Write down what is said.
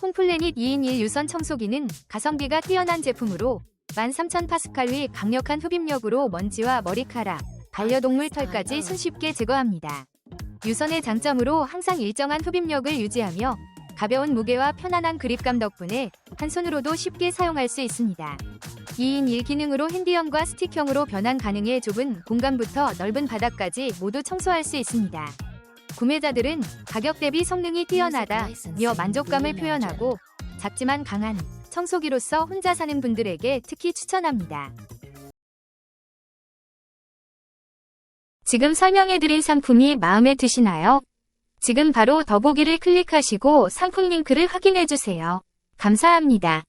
홈플래닛 2인 1 유선 청소기는 가성비가 뛰어난 제품으로 13,000파스칼의 강력한 흡입력으로 먼지와 머리카락, 반려동물 털까지 손쉽게 제거합니다. 유선의 장점으로 항상 일정한 흡입력을 유지하며 가벼운 무게와 편안한 그립감 덕분에 한 손으로도 쉽게 사용할 수 있습니다. 2인 1 기능으로 핸디형과 스틱형으로 변환 가능해 좁은 공간부터 넓은 바닥까지 모두 청소할 수 있습니다. 구매자들은 가격 대비 성능이 뛰어나다며 만족감을 표현하고 작지만 강한 청소기로서 혼자 사는 분들에게 특히 추천합니다. 지금 설명해드린 상품이 마음에 드시나요? 지금 바로 더보기를 클릭하시고 상품 링크를 확인해주세요. 감사합니다.